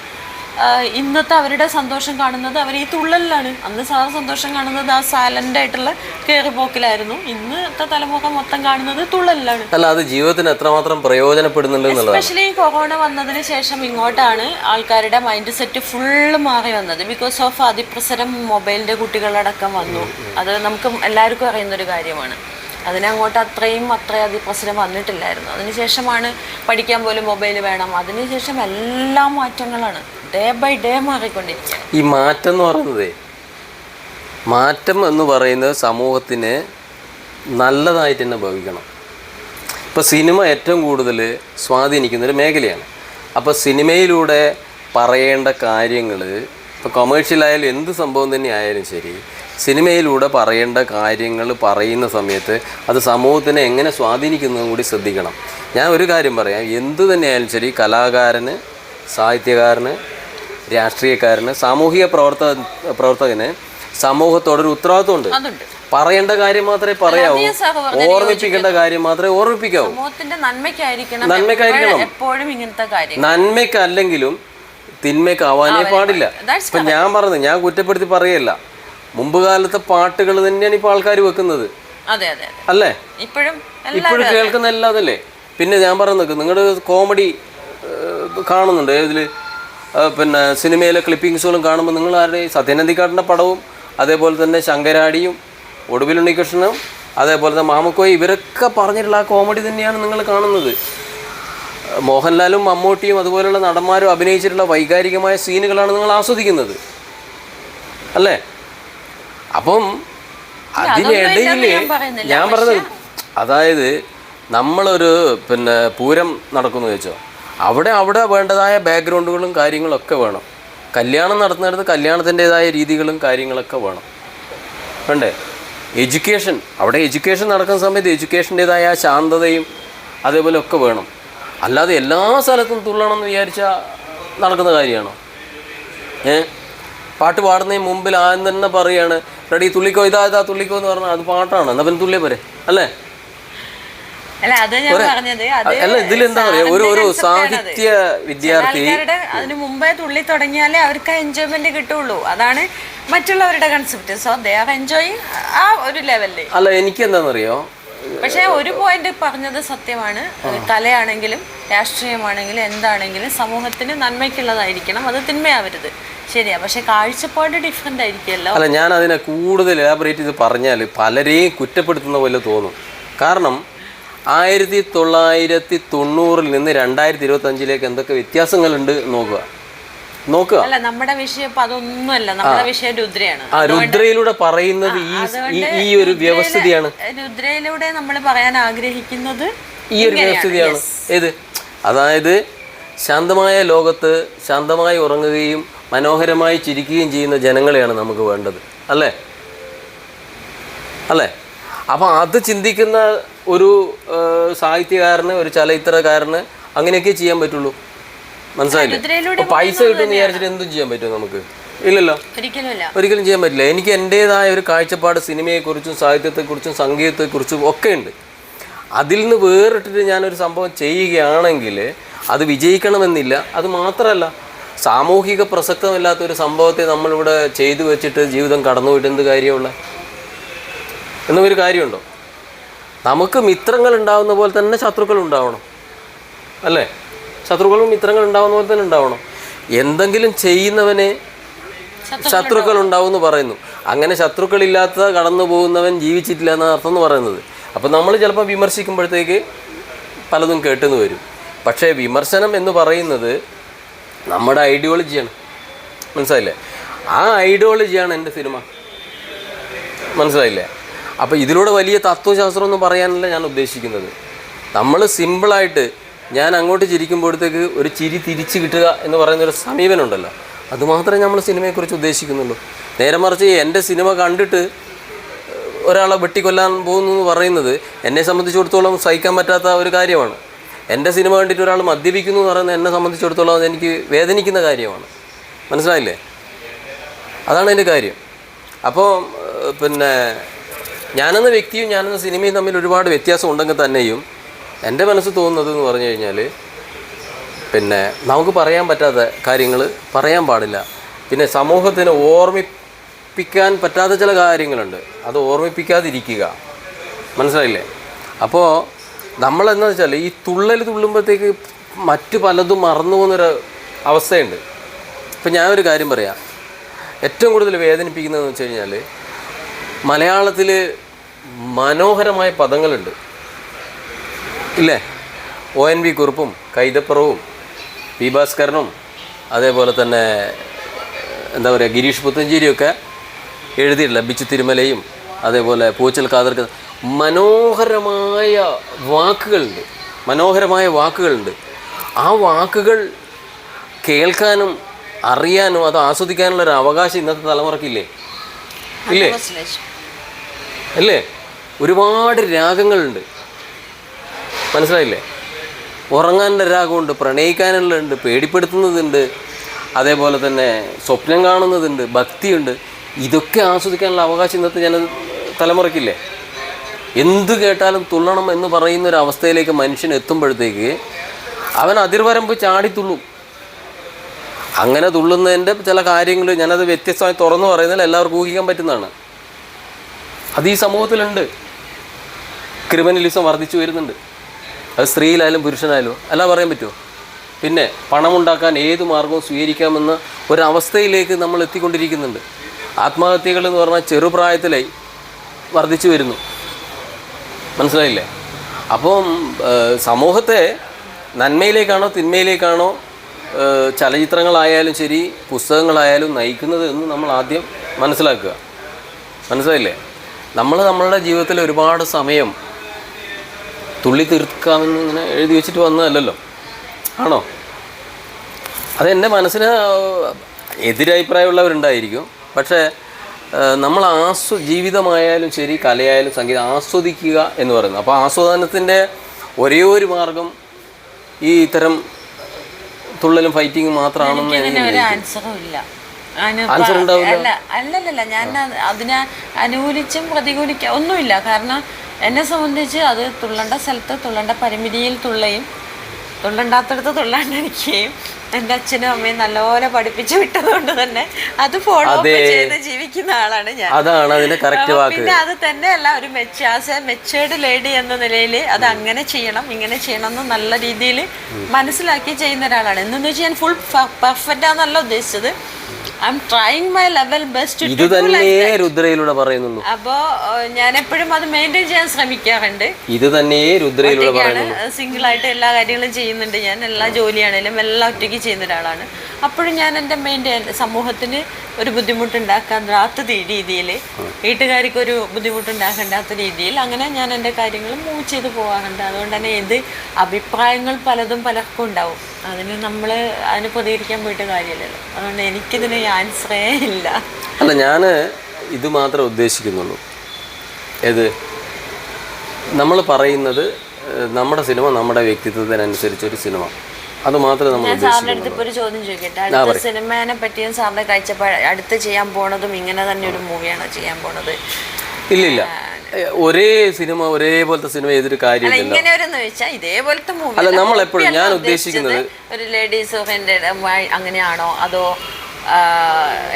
ഇന്നത്തെ അവരുടെ സന്തോഷം കാണുന്നത് അവർ ഈ തുള്ളലിലാണ്. അന്ന് സാർ സന്തോഷം കാണുന്നത് ആ സൈലന്റ് ആയിട്ടുള്ള കയറിപ്പോക്കിലായിരുന്നു. ഇന്നത്തെ തലമുറ മൊത്തം കാണുന്നത് തുള്ളലിലാണ്. അല്ല അത് ജീവിതത്തിന് എത്രമാത്രം പ്രയോജനപ്പെടുന്നുണ്ട് എസ്പെഷ്യലി ഈ കൊറോണ വന്നതിന് ശേഷം ഇങ്ങോട്ടാണ് ആൾക്കാരുടെ മൈൻഡ് സെറ്റ് ഫുള്ള് മാറി വന്നത്. ബിക്കോസ് ഓഫ് അതിപ്രസരം മൊബൈലിന്റെ കുട്ടികളടക്കം വന്നു. അത് നമുക്ക് എല്ലാവർക്കും അറിയുന്ന ഒരു കാര്യമാണ്. അതിനങ്ങോട്ട് അത്രയും അത്രയും അതിപ്രസരം വന്നിട്ടില്ലായിരുന്നു. അതിനുശേഷമാണ് പഠിക്കാൻ പോലും മൊബൈൽ വേണം. അതിനുശേഷം എല്ലാ മാറ്റങ്ങളാണ്. ഡേ ബൈ ഡേ മാറിക്കൊണ്ടിരിക്കുക ഈ മാറ്റം എന്ന് പറയുന്നത് മാറ്റം എന്ന് പറയുന്നത് സമൂഹത്തിന് നല്ലതായിട്ട് തന്നെ ഭവിക്കണം. ഇപ്പോൾ സിനിമ ഏറ്റവും കൂടുതൽ സ്വാധീനിക്കുന്ന ഒരു മേഖലയാണ്. അപ്പോൾ സിനിമയിലൂടെ പറയേണ്ട കാര്യങ്ങൾ ഇപ്പോൾ കൊമേഴ്ഷ്യലായാലും എന്ത് സംഭവം തന്നെ ആയാലും ശരി സിനിമയിലൂടെ പറയേണ്ട കാര്യങ്ങൾ പറയുന്ന സമയത്ത് അത് സമൂഹത്തിനെ എങ്ങനെ സ്വാധീനിക്കുന്നതും കൂടി ശ്രദ്ധിക്കണം. ഞാൻ ഒരു കാര്യം പറയാം. എന്തു തന്നെയായാലും ശരി കലാകാരന് സാഹിത്യകാരന് രാഷ്ട്രീയക്കാരന് സാമൂഹിക പ്രവർത്ത പ്രവർത്തകന് സമൂഹത്തോടൊരു ഉത്തരവാദിത്വമുണ്ട്. പറയേണ്ട കാര്യം മാത്രമേ പറയാവൂ. ഓർമ്മിപ്പിക്കേണ്ട കാര്യം മാത്രമേ ഓർമ്മിപ്പിക്കാവൂ. നന്മയ്ക്കായിരിക്കണം. എപ്പോഴും- ഇങ്ങനത്തെ കാര്യം നന്മയ്ക്കല്ലെങ്കിലും തിന്മയ്ക്കാവാനേ പാടില്ല. ഇപ്പം ഞാൻ പറഞ്ഞു ഞാൻ കുറ്റപ്പെടുത്തി പറയല്ല മുമ്പ് കാലത്തെ പാട്ടുകൾ തന്നെയാണ് ഇപ്പോൾ ആൾക്കാർ വെക്കുന്നത്. അതെ അതെ അല്ലേ? ഇപ്പോഴും ഇപ്പോഴും കേൾക്കുന്ന എല്ലാതല്ലേ? പിന്നെ ഞാൻ പറയുന്നത് നിങ്ങളുടെ കോമഡി കാണുന്നുണ്ട്. ഇതിൽ പിന്നെ സിനിമയിലെ ക്ലിപ്പിങ്സുകളും കാണുമ്പോൾ നിങ്ങൾ ആരുടെ? സത്യനന്ദിക്കാട്ടിന്റെ പടവും അതേപോലെ തന്നെ ശങ്കരാടിയും ഒടുവിൽ ഉണ്ണികൃഷ്ണനും അതേപോലെ തന്നെ മാമക്കോയി ഇവരൊക്കെ പറഞ്ഞിട്ടുള്ള ആ കോമഡി തന്നെയാണ് നിങ്ങൾ കാണുന്നത്. മോഹൻലാലും മമ്മൂട്ടിയും അതുപോലെയുള്ള നടന്മാരും അഭിനയിച്ചിട്ടുള്ള വൈകാരികമായ സീനുകളാണ് നിങ്ങൾ ആസ്വദിക്കുന്നത്. അല്ലേ? അപ്പം അതിനിടയിൽ ഞാൻ പറഞ്ഞത് അതായത് നമ്മളൊരു പിന്നെ പൂരം നടക്കുന്നു വെച്ചോ അവിടെ അവിടെ വേണ്ടതായ ബാക്ക്ഗ്രൗണ്ടുകളും കാര്യങ്ങളൊക്കെ വേണം. കല്യാണം നടത്തുന്നിടത്ത് കല്യാണത്തിന്റെതായ രീതികളും കാര്യങ്ങളൊക്കെ വേണം. വേണ്ടേ എഡ്യൂക്കേഷൻ അവിടെ എഡ്യൂക്കേഷൻ നടക്കുന്ന സമയത്ത് എഡ്യൂക്കേഷന്റെതായ ശാന്തതയും അതേപോലെ ഒക്കെ വേണം. അല്ലാതെ എല്ലാ സ്ഥലത്തും തുള്ളണം എന്ന് വിചാരിച്ചാൽ നടക്കുന്ന കാര്യമാണോ? ഏ? പാട്ട് പാടുന്നതിന് മുമ്പിൽ ആദ്യം തന്നെ പറയാണ് റെഡി തുള്ളിക്കോ ഇതാ ഇതാ തുള്ളിക്കോ എന്ന് പറഞ്ഞാൽ അത് പാട്ടാണ്. എന്നാ പിന്നെ തുള്ളിയേ പോരെ അല്ലേ? അല്ല ഇതിൽ എന്താ പറയാ? ഒരു ഒരു. സാഹിത്യ വിദ്യാർത്ഥി അതിനു അതിന് മുമ്പേ തുള്ളി തുടങ്ങിയാലേ അവർക്ക് എൻജോയ്മെന്റ് കിട്ടുള്ളൂ. അതാണ് മറ്റുള്ളവരുടെ concept so they are enjoying ആ ഒരു ലെവലിൽ അല്ല എനിക്ക് എന്താണെന്നറിയോ പക്ഷേ ഒരു പോയിന്റ് പറഞ്ഞത് സത്യമാണ്. കലയാണെങ്കിലും രാഷ്ട്രീയമാണെങ്കിലും എന്താണെങ്കിലും സമൂഹത്തിന് നന്മയ്ക്കുള്ളതായിരിക്കണം. അത് തിന്മയാവരുത്. ശരിയാ. പക്ഷെ കാഴ്ചപ്പാട് ഡിഫറെന്റ് ആയിരിക്കുമല്ലോ. അല്ല ഞാൻ അതിനെ കൂടുതൽ എലാബറേറ്റ് ചെയ്ത് പറഞ്ഞാൽ പലരെയും കുറ്റപ്പെടുത്തുന്ന പോലെ തോന്നും. കാരണം ആയിരത്തി തൊള്ളായിരത്തി തൊണ്ണൂറിൽ നിന്ന് രണ്ടായിരത്തി ഇരുപത്തി അഞ്ചിലേക്ക് എന്തൊക്കെ വ്യത്യാസങ്ങളുണ്ട് നോക്കുക. നോക്കുക. അല്ല നമ്മുടെ വിഷയം അതൊന്നുമല്ല. നമ്മുടെ വിഷയം രുദ്രയാണ്. ആ രുദ്രയിലൂടെ പറയുന്നത് ഈ ഈ ഒരു വ്യവസ്ഥിതിയാണ്. രുദ്രയിലൂടെ നമ്മൾ പറയാൻ ആഗ്രഹിക്കുന്നത് ഈ ഒരു വ്യവസ്ഥിതിയാണ്. ഏത്? അതായത് ശാന്തമായ ലോകത്ത് ശാന്തമായി ഉറങ്ങുകയും മനോഹരമായി ചിരിക്കുകയും ചെയ്യുന്ന ജനങ്ങളെയാണ് നമുക്ക് വേണ്ടത്. അല്ലേ? അല്ലേ? അപ്പം അത് ചിന്തിക്കുന്ന ഒരു സാഹിത്യകാരന് ഒരു ചലച്ചിത്രകാരന് അങ്ങനെയൊക്കെ ചെയ്യാൻ പറ്റുള്ളൂ. മനസ്സിലായില്ലേ? പൈസ കിട്ടുമെന്ന് വിചാരിച്ചിട്ട് എന്തും ചെയ്യാൻ പറ്റും നമുക്ക്? ഇല്ലല്ലോ? ഒരിക്കലും ഒരിക്കലും ചെയ്യാൻ പറ്റില്ല. എനിക്ക് എന്റെതായ ഒരു കാഴ്ചപ്പാട് സിനിമയെക്കുറിച്ചും സാഹിത്യത്തെക്കുറിച്ചും സംഗീതത്തെക്കുറിച്ചും ഒക്കെ ഉണ്ട്. അതിൽ നിന്ന് വേറിട്ടിട്ട് ഞാനൊരു സംഭവം ചെയ്യുകയാണെങ്കിൽ അത് വിജയിക്കണമെന്നില്ല. അത് മാത്രമല്ല സാമൂഹിക പ്രസക്തമില്ലാത്ത ഒരു സംഭവത്തെ നമ്മളിവിടെ ചെയ്തു വെച്ചിട്ട് ജീവിതം കടന്നുപോയിട്ട് എന്ത് കാര്യമുള്ള? എന്നൊരു കാര്യമുണ്ടോ? നമുക്ക് മിത്രങ്ങൾ ഉണ്ടാവുന്ന പോലെ തന്നെ ശത്രുക്കൾ ഉണ്ടാവണം. അല്ലേ? ശത്രുക്കളും മിത്രങ്ങൾ ഉണ്ടാവുന്ന പോലെ തന്നെ ഉണ്ടാവണം. എന്തെങ്കിലും ചെയ്യുന്നവനെ ശത്രുക്കൾ ഉണ്ടാവും. എന്ന് പറയുന്നു. അങ്ങനെ ശത്രുക്കളില്ലാത്ത കടന്നു പോകുന്നവൻ ജീവിച്ചിട്ടില്ല എന്ന അർത്ഥം എന്ന് പറയുന്നത്. അപ്പം നമ്മൾ ചിലപ്പോൾ വിമർശിക്കുമ്പോഴത്തേക്ക് പലതും കേട്ടെന്ന് വരും. പക്ഷേ വിമർശനം എന്ന് പറയുന്നത് നമ്മുടെ ഐഡിയോളജിയാണ് മനസ്സിലായില്ലേ? ആ ഐഡിയോളജിയാണ് എന്റെ സിനിമ. മനസ്സിലായില്ലേ? അപ്പോൾ ഇതിലൂടെ വലിയ തത്വശാസ്ത്രം ഒന്നും പറയാനല്ല ഞാൻ ഉദ്ദേശിക്കുന്നത്. നമ്മൾ സിമ്പിളായിട്ട് ഞാൻ അങ്ങോട്ട് ചിരിക്കുമ്പോഴത്തേക്ക് ഒരു ചിരി തിരിച്ചു കിട്ടുക എന്ന് പറയുന്ന ഒരു സമീപനം ഉണ്ടല്ലോ അത് നമ്മൾ സിനിമയെക്കുറിച്ച് ഉദ്ദേശിക്കുന്നുള്ളൂ. നേരെ മറിച്ച് എന്റെ സിനിമ കണ്ടിട്ട് ഒരാളെ വെട്ടിക്കൊല്ലാൻ പോകുന്നു എന്ന് പറയുന്നത് എന്നെ സംബന്ധിച്ചിടത്തോളം സഹിക്കാൻ പറ്റാത്ത ഒരു കാര്യമാണ്. എന്റെ സിനിമ കണ്ടിട്ട് ഒരാൾ മദ്യപിക്കുന്നു എന്ന് പറയുന്നത് എന്നെ സംബന്ധിച്ചിടത്തോളം എനിക്ക് വേദനിക്കുന്ന കാര്യമാണ്. മനസ്സിലായില്ലേ? അതാണ് എന്റെ കാര്യം. അപ്പോൾ പിന്നെ ഞാനെന്ന വ്യക്തിയും ഞാനെന്ന സിനിമയും തമ്മിൽ ഒരുപാട് വ്യത്യാസം ഉണ്ടെങ്കിൽ തന്നെയും എന്റെ മനസ്സ് തോന്നുന്നത് എന്ന് പറഞ്ഞു കഴിഞ്ഞാൽ പിന്നെ നമുക്ക് പറയാൻ പറ്റാത്ത കാര്യങ്ങൾ പറയാൻ പാടില്ല. പിന്നെ സമൂഹത്തിന് ഓർമ്മിപ്പിക്കാൻ പറ്റാത്ത ചില കാര്യങ്ങളുണ്ട്. അത് ഓർമ്മിപ്പിക്കാതിരിക്കുക. മനസ്സിലായില്ലേ? അപ്പോൾ നമ്മളെന്താ വെച്ചാൽ ഈ തുള്ളൽ തുള്ളുമ്പോഴത്തേക്ക് മറ്റ് പലതും മറന്നു പോകുന്നൊരു അവസ്ഥയുണ്ട്. ഇപ്പം ഞാനൊരു കാര്യം പറയാം. ഏറ്റവും കൂടുതൽ വേദനിപ്പിക്കുന്നതെന്ന് വെച്ച് കഴിഞ്ഞാൽ മലയാളത്തിൽ മനോഹരമായ പദങ്ങളുണ്ട്. ഇല്ലേ? ഒ എൻ വി കുറുപ്പും കൈതപ്പുറവും പി ഭാസ്കരനും അതേപോലെ തന്നെ എന്താ പറയുക ഗിരീഷ് പുത്തഞ്ചേരിയൊക്കെ എഴുതിയിട്ടില്ല ബിച്ചു തിരുമലയും അതേപോലെ പൂച്ചൽ കാതർക്ക് മനോഹരമായ വാക്കുകളുണ്ട്. മനോഹരമായ വാക്കുകളുണ്ട്. ആ വാക്കുകൾ കേൾക്കാനും അറിയാനും അത് ആസ്വദിക്കാനുള്ള ഒരു അവകാശം ഇന്നത്തെ തലമുറക്കില്ലേ? ഇല്ലേ? അല്ലേ? ഒരുപാട് രാഗങ്ങളുണ്ട്. മനസ്സിലായില്ലേ? ഉറങ്ങാനുള്ള രാഗമുണ്ട് പ്രണയിക്കാനുള്ളുണ്ട് പേടിപ്പെടുത്തുന്നതുണ്ട് അതേപോലെ തന്നെ സ്വപ്നം കാണുന്നതുണ്ട് ഭക്തിയുണ്ട്. ഇതൊക്കെ ആസ്വദിക്കാനുള്ള അവകാശം ഇന്നത്തെ ജന തലമുറയ്ക്കില്ലേ എന്ത് കേട്ടാലും തുള്ളണം എന്ന് പറയുന്ന ഒരു അവസ്ഥയിലേക്ക് മനുഷ്യൻ എത്തുമ്പോഴത്തേക്ക് അവൻ അതിർവരമ്പ് ചാടിത്തുള്ളും അങ്ങനെ തുള്ളുന്നതിന്റെ ചില കാര്യങ്ങൾ ഞാനത് വ്യത്യസ്തമായി തുറന്നു പറയുന്നതിൽ എല്ലാവർക്കും ഊഹിക്കാൻ പറ്റുന്നതാണ്. അത് ഈ സമൂഹത്തിലുണ്ട്. ക്രിമിനലിസം വർദ്ധിച്ചു വരുന്നുണ്ട്. അത് സ്ത്രീയിലായാലും പുരുഷനായാലും അല്ല പറയാൻ പറ്റുമോ? പിന്നെ പണമുണ്ടാക്കാൻ ഏത് മാർഗവും സ്വീകരിക്കാമെന്ന ഒരവസ്ഥയിലേക്ക് നമ്മൾ എത്തിക്കൊണ്ടിരിക്കുന്നുണ്ട്. ആത്മഹത്യകൾ എന്ന് പറഞ്ഞാൽ ചെറുപ്രായത്തിലായി വർദ്ധിച്ചു വരുന്നു. മനസ്സിലായില്ലേ? അപ്പം സമൂഹത്തെ നന്മയിലേക്കാണോ തിന്മയിലേക്കാണോ ചലച്ചിത്രങ്ങളായാലും ശരി പുസ്തകങ്ങളായാലും നയിക്കുന്നത് എന്ന് നമ്മൾ ആദ്യം മനസ്സിലാക്കുക. മനസ്സിലായില്ലേ? നമ്മൾ നമ്മളുടെ ജീവിതത്തിൽ ഒരുപാട് സമയം തുള്ളി തീർക്കാമെന്ന് ഇങ്ങനെ എഴുതി വെച്ചിട്ട് വന്നതല്ലല്ലോ? ആണോ? അതെന്റെ മനസ്സിന് എതിരഭിപ്രായമുള്ളവരുണ്ടായിരിക്കും. പക്ഷേ നമ്മൾ ആസ്വ ജീവിതമായാലും ശരി കലയായാലും സംഗീതം ആസ്വദിക്കുക എന്ന് പറയുന്നത്. അപ്പോൾ ആസ്വാദനത്തിന്റെ ഒരേ ഒരു മാർഗം ഈ ഇത്തരം തുള്ളലും ഫൈറ്റിങ്ങും മാത്രമാണെന്ന് ഉണ്ടാവില്ല? അല്ല അല്ലല്ല ഞാൻ അതിനെ അനുകൂലിച്ചും പ്രതികൂലിക്ക ഒന്നുമില്ല. കാരണം എന്നെ സംബന്ധിച്ച് അത് തുള്ളേണ്ട സ്ഥലത്ത് തുള്ളേണ്ട പരിമിതിയിൽ തുള്ളയും. തുള്ളണ്ടാത്തടത്ത് തുള്ളാണ്ടിരിക്കുകയും എന്റെ അച്ഛനും അമ്മയും നല്ലപോലെ പഠിപ്പിച്ചു വിട്ടതുകൊണ്ട് തന്നെ അത് ഫോളോ അപ്പ് ചെയ്ത് ജീവിക്കുന്ന ആളാണ് ഞാൻ. അതാണ് കറക്റ്റ് വാക്ക്. പിന്നെ അത് തന്നെയല്ല ഒരു മെച്ചാസ് മെച്ചേർഡ് ലേഡി എന്ന നിലയിൽ അത് അങ്ങനെ ചെയ്യണം ഇങ്ങനെ ചെയ്യണം എന്ന് നല്ല രീതിയിൽ മനസ്സിലാക്കി ചെയ്യുന്ന ഒരാളാണ്. എന്നു വെച്ചാൽ ഞാൻ ഫുൾ പെർഫെക്റ്റ് ആണെന്നല്ല ഉദ്ദേശിച്ചത്. ഇത് തന്നെ രുദ്രയിലൂടെ പറയുന്നുള്ളൂ. അപ്പോ ഞാൻ എപ്പോഴും അത് മെയിന്റെയിൻ ചെയ്യാൻ ശ്രമിക്കാറുണ്ട്. ഇത് തന്നെ രുദ്രയിലൂടെ സിംഗിൾ ആയിട്ട് എല്ലാ കാര്യങ്ങളും ചെയ്യുന്നുണ്ട് ഞാൻ. എല്ലാ ജോലിയാണേലും എല്ലാം ഒറ്റയ്ക്ക് ചെയ്യുന്ന ഒരാളാണ്. അപ്പോഴും ഞാൻ എന്റെ മെയിന്റെ സമൂഹത്തിന് ഒരു ബുദ്ധിമുട്ടുണ്ടാക്കാത്ത രീതിയിൽ വീട്ടുകാർക്ക് ഒരു ബുദ്ധിമുട്ടുണ്ടാക്കേണ്ടാത്ത രീതിയിൽ അങ്ങനെ ഞാൻ എന്റെ കാര്യങ്ങൾ മൂവ് ചെയ്ത് പോകാറുണ്ട് അതുകൊണ്ട് തന്നെ ഇത് അഭിപ്രായങ്ങൾ പലതും പലർക്കും ഉണ്ടാവും. അതിന് നമ്മൾ അതിന് പ്രതികരിക്കാൻ പോയിട്ട് കാര്യമില്ലല്ലോ. അതുകൊണ്ട് എനിക്കിതിന് ആൻസറേ ഇല്ല. അല്ല ഞാൻ ഇത് മാത്രമേ ഉദ്ദേശിക്കുന്നുള്ളൂ. ഏത്? നമ്മൾ പറയുന്നത് നമ്മുടെ സിനിമ നമ്മുടെ വ്യക്തിത്വത്തിനനുസരിച്ചൊരു സിനിമ. അത് മാത്രമേ നമ്മൾ ഞാൻ സാറിന്റെ അടുത്ത് ഒരു ചോദ്യം ചോദിക്കട്ടെ? അടുത്ത സിനിമേനെ പറ്റിയും സാറിന്റെ കാഴ്ചപ്പാട് അടുത്ത് ചെയ്യാൻ പോണതും ഇങ്ങനെ തന്നെ ഒരു മൂവിയാണോ ചെയ്യാൻ പോണത്? ഇല്ലില്ല ഒരേ സിനിമ ഒരേപോലത്തെ സിനിമ ഏതൊരു കാര്യം കാര്യമില്ല ഇങ്ങനെ ഒരു വെച്ചാൽ ഇതേപോലത്തെ മൂവി അല്ല, നമ്മളെപ്പോഴും- ഞാൻ ഉദ്ദേശിക്കുന്നത് ഒരു ലേഡീസ് ഓറിയന്റഡ് അങ്ങനെയാണോ? അതോ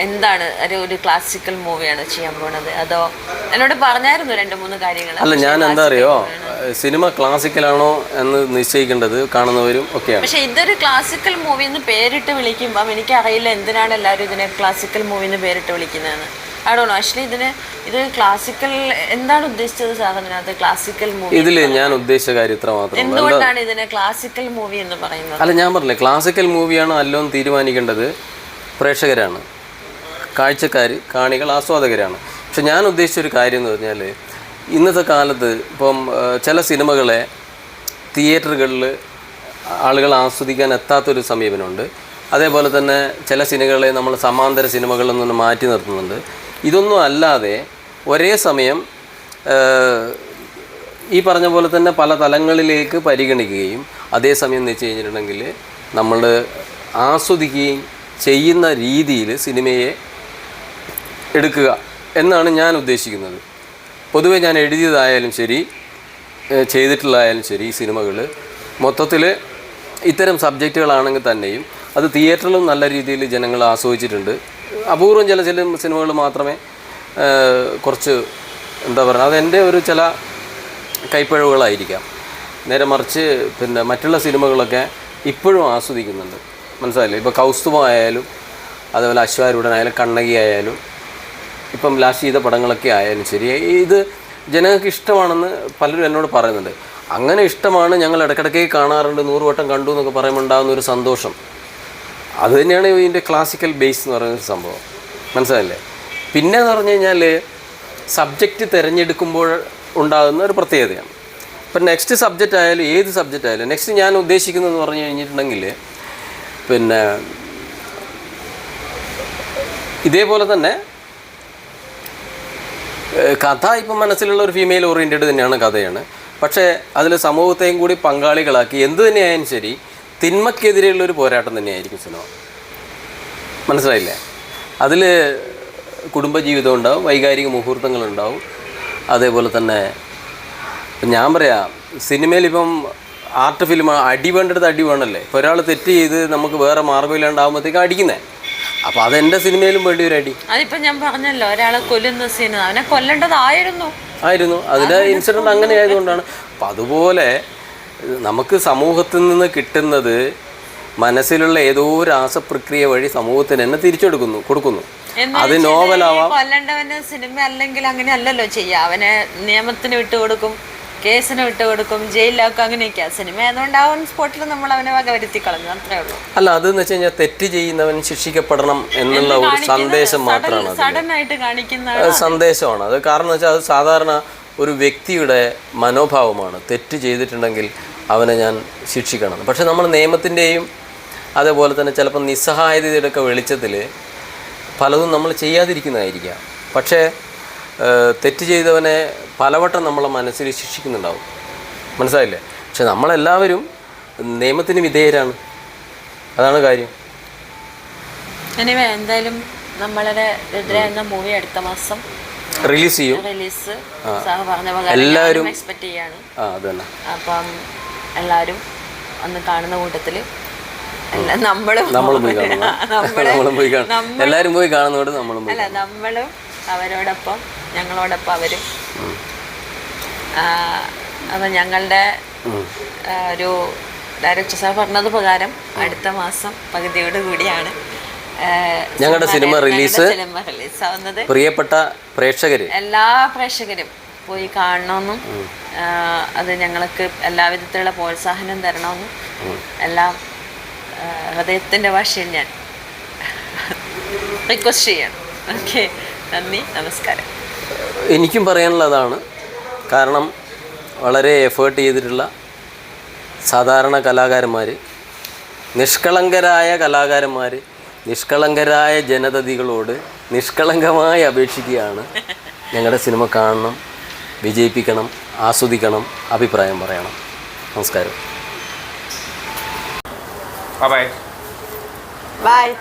എന്താണ് ഒരു ഒരു ക്ലാസിക്കൽ മൂവിയാണോ ചെയ്യാൻ പോണത്? അതോ എന്നോട് പറഞ്ഞായിരുന്നു രണ്ട് മൂന്ന് കാര്യങ്ങൾ അല്ല ഞാൻ എന്താ അറിയോ? സിനിമ ക്ലാസിക്കലാണോ എന്ന് നിശ്ചയിക്കേണ്ടത് കാണുന്നവരും ഒക്കെയാണ്. പക്ഷെ ഇതൊരു ക്ലാസിക്കൽ മൂവി എന്ന് പേരിട്ട് വിളിക്കുമ്പം എനിക്കറിയില്ല എന്തിനാണ് എല്ലാവരും ഇതിനെ ക്ലാസിക്കൽ മൂവി എന്ന് പേരിട്ട് വിളിക്കുന്നതെന്ന്. ആണോ ആക്ച്വലി ഇതിന് ഇത് ക്ലാസിക്കൽ എന്താണ് ഉദ്ദേശിച്ചത് സാധനത്തിനകത്ത് ക്ലാസിക്കൽ മൂവി? ഇതിൽ ഞാൻ ഉദ്ദേശിച്ച കാര്യം ഇത്ര മാത്രം എന്തുകൊണ്ടാണ് ഇതിനെ ക്ലാസിക്കൽ മൂവി എന്ന് പറയുന്നത്? അല്ല ഞാൻ പറഞ്ഞില്ലേ ക്ലാസിക്കൽ മൂവിയാണോ അല്ലോ എന്ന് തീരുമാനിക്കേണ്ടത് പ്രേക്ഷകരാണ്. കാഴ്ചക്കാർ കാണികൾ ആസ്വാദകരാണ്. പക്ഷെ ഞാൻ ഉദ്ദേശിച്ച ഒരു കാര്യം എന്ന് പറഞ്ഞാൽ ഇന്നത്തെ കാലത്ത് ഇപ്പം ചില സിനിമകളെ തിയേറ്ററുകളിൽ ആളുകൾ ആസ്വദിക്കാൻ എത്താത്തൊരു സമീപനമുണ്ട്. അതേപോലെ തന്നെ ചില സിനിമകളെ നമ്മൾ സമാന്തര സിനിമകളിൽ നിന്ന് മാറ്റി നിർത്തുന്നുണ്ട്. ഇതൊന്നും അല്ലാതെ ഒരേ സമയം ഈ പറഞ്ഞ പോലെ തന്നെ പല തലങ്ങളിലേക്ക് പരിഗണിക്കുകയും അതേസമയം എന്ന് വെച്ച് കഴിഞ്ഞിട്ടുണ്ടെങ്കിൽ നമ്മൾ ആസ്വദിക്കുകയും ചെയ്യുന്ന രീതിയിൽ സിനിമയെ എടുക്കുക എന്നാണ് ഞാൻ ഉദ്ദേശിക്കുന്നത്. പൊതുവെ ഞാൻ എഴുതിയതായാലും ശരി ചെയ്തിട്ടുള്ളതായാലും ശരി ഈ സിനിമകൾ. മൊത്തത്തിൽ ഇത്തരം സബ്ജക്റ്റുകളാണെങ്കിൽ തന്നെയും അത് തിയേറ്ററിലും നല്ല രീതിയിൽ ജനങ്ങൾ ആസ്വദിച്ചിട്ടുണ്ട്. അപൂർവം ചില ചില സിനിമകൾ മാത്രമേ കുറച്ച് എന്താ പറയുക അതെന്റെ ഒരു ചില കൈപ്പഴവുകളായിരിക്കാം. നേരെ മറിച്ച് പിന്നെ മറ്റുള്ള സിനിമകളൊക്കെ ഇപ്പോഴും ആസ്വദിക്കുന്നുണ്ട്. മനസ്സിലായില്ലേ? ഇപ്പോൾ കൗസ്തുഭമായാലും അതേപോലെ അശ്വാരൂഢനായാലും കണ്ണകി ആയാലും ഇപ്പം ലാസ്റ്റ് ചെയ്ത പടങ്ങളൊക്കെ ആയാലും ശരി. ഇത് ജനങ്ങൾക്ക് ഇഷ്ടമാണെന്ന് പലരും എന്നോട് പറയുന്നുണ്ട്. അങ്ങനെ ഇഷ്ടമാണ് ഞങ്ങൾ ഇടയ്ക്കിടയ്ക്ക് കാണാറുണ്ട് നൂറ് വട്ടം കണ്ടു എന്നൊക്കെ പറയുമ്പോൾ ഉണ്ടാകുന്ന ഒരു സന്തോഷം. അത് തന്നെയാണ് ഇതിന്റെ ക്ലാസിക്കൽ ബേസ് എന്ന് പറയുന്ന ഒരു സംഭവം. മനസ്സിലായില്ലേ? പിന്നെ എന്ന് പറഞ്ഞു കഴിഞ്ഞാൽ സബ്ജക്റ്റ് തിരഞ്ഞെടുക്കുമ്പോൾ ഉണ്ടാകുന്ന ഒരു പ്രത്യേകതയാണ്. ഇപ്പം നെക്സ്റ്റ് സബ്ജക്റ്റ് ആയാലും ഏത് സബ്ജക്റ്റ് ആയാലും നെക്സ്റ്റ് ഞാൻ ഉദ്ദേശിക്കുന്നതെന്ന് പറഞ്ഞു കഴിഞ്ഞിട്ടുണ്ടെങ്കിൽ പിന്നെ ഇതേപോലെ തന്നെ കഥ ഇപ്പം മനസ്സിലുള്ള ഒരു ഫീമെയിൽ ഓറിയന്റഡ് തന്നെയാണ് കഥയാണ്. പക്ഷേ അതിൽ സമൂഹത്തെയും കൂടി പങ്കാളികളാക്കി എന്ത് തന്നെയായാലും ശരി തിന്മക്കെതിരെയുള്ള ഒരു പോരാട്ടം തന്നെയായിരിക്കും സിനിമ. മനസ്സിലായില്ലേ? അതിൽ കുടുംബജീവിതം ഉണ്ടാവും വൈകാരിക മുഹൂർത്തങ്ങളുണ്ടാവും അതേപോലെ തന്നെ ഞാൻ പറയാം സിനിമയിലിപ്പം ആർട്ട് ഫിലിം അടി വേണ്ടടുത്ത് അടി വേണമല്ലേ ഇപ്പോൾ ഒരാൾ തെറ്റ് ചെയ്ത് നമുക്ക് വേറെ മാർഗമില്ലാണ്ടാകുമ്പോഴത്തേക്കും അടിക്കുന്നേ. അപ്പോൾ അതെന്റെ സിനിമയിലും വേണ്ടി ഒരു അടി അതിപ്പോ ഞാൻ പറഞ്ഞല്ലോ ഒരാളെ കൊല്ലുന്ന സീൻ അവനെ കൊല്ലേണ്ടതായിരുന്നു ആയിരുന്നു. അതിന്റെ ഇൻസിഡന്റ് അങ്ങനെ ആയതുകൊണ്ടാണ്. അപ്പൊ അതുപോലെ നമുക്ക് സമൂഹത്തിൽ നിന്ന് കിട്ടുന്നത് മനസ്സിലുള്ള ഏതോ രാസപ്രക്രിയ വഴി സമൂഹത്തിന് തന്നെ തിരിച്ചെടുക്കുന്നു കൊടുക്കുന്നു. അത് നോവലാവാം കൊല്ലേണ്ടവന് സിനിമ അല്ലെങ്കിൽ അങ്ങനെ അല്ലല്ലോ ചെയ്യുക അവനെ നിയമത്തിന് വിട്ടുകൊടുക്കും. കേസിന് വിട്ടുകൊടുക്കും ജയിലിലാക്കും അങ്ങനെയൊക്കെയാ. സിനിമ ആയതുകൊണ്ട് ആ ഓൺ സ്പോട്ടിൽ നമ്മൾ അവനെ വകവരുത്തി കളഞ്ഞു അത്രേ ഉള്ളൂ. അല്ല അത് വെച്ച് കഴിഞ്ഞാൽ തെറ്റ് ചെയ്യുന്നവൻ ശിക്ഷിക്കപ്പെടണം എന്നുള്ള ഒരു സന്ദേശം മാത്രമാണ് സഡൻ ആയിട്ട് കാണിക്കുന്ന സന്ദേശമാണ്. അത് കാരണം എന്ന് വെച്ചാൽ അത് സാധാരണ ഒരു വ്യക്തിയുടെ മനോഭാവമാണ്. തെറ്റ് ചെയ്തിട്ടുണ്ടെങ്കിൽ അവനെ ഞാൻ ശിക്ഷിക്കണം. പക്ഷെ നമ്മൾ നിയമത്തിന്റെയും അതേപോലെ തന്നെ ചിലപ്പോൾ നിസ്സഹായതയുടെ ഒക്കെ വെളിച്ചത്തിൽ പലതും നമ്മൾ ചെയ്യാതിരിക്കുന്നതായിരിക്കാം. പക്ഷേ തെറ്റ് ചെയ്തവനെ പലവട്ടം നമ്മളെ മനസ്സിൽ ശിക്ഷിക്കുന്നുണ്ടാവും. മനസ്സിലായില്ലേ? പക്ഷെ നമ്മളെല്ലാവരും നിയമത്തിന് വിധേയരാണ്. അതാണ് കാര്യം. എന്തായാലും നമ്മളുടെ രുദ്ര എന്ന മൂവി അടുത്ത മാസം റിലീസ് ചെയ്യും. റിലീസ് എല്ലാവരും- എക്സ്പെക്ട് ചെയ്യാണ്. അപ്പം എല്ലാവരും അന്ന് കാണുന്ന കൂട്ടത്തിൽ നമ്മളും നമ്മളും പോയി കാണും. എല്ലാവരും പോയി കാണുന്നതോട് നമ്മളും അല്ല നമ്മളും അവരോടൊപ്പം ഞങ്ങളോടൊപ്പം അവരും. അപ്പം ഞങ്ങളുടെ ഒരു ഡയറക്ടർ സാർ പറഞ്ഞത് പ്രകാരം അടുത്ത മാസം പകുതിയോട് കൂടിയാണ് ഞങ്ങളുടെ സിനിമ റിലീസ് സിനിമ റിലീസ് ആവുന്നത് പ്രിയപ്പെട്ട പ്രേക്ഷകര്. എല്ലാ പ്രേക്ഷകരും പോയി കാണണമെന്നും അത് ഞങ്ങൾക്ക് എല്ലാവിധത്തിലുള്ള പ്രോത്സാഹനം തരണമെന്നും എല്ലാം ഹൃദയത്തിന്റെ ഭാഷയിൽ ഞാൻ റിക്വസ്റ്റ് ചെയ്യണം. ഓക്കെ നന്ദി നമസ്കാരം. എനിക്കും പറയാനുള്ളതാണ് കാരണം വളരെ എഫേർട്ട് ചെയ്തിട്ടുള്ള സാധാരണ കലാകാരന്മാർ നിഷ്കളങ്കരായ കലാകാരന്മാർ നിഷ്കളങ്കരായ ജനതതികളോട് നിഷ്കളങ്കമായി അപേക്ഷിക്കുകയാണ് ഞങ്ങളുടെ സിനിമ കാണണം വിജയിപ്പിക്കണം ആസ്വദിക്കണം അഭിപ്രായം പറയണം. നമസ്കാരം. Bye bye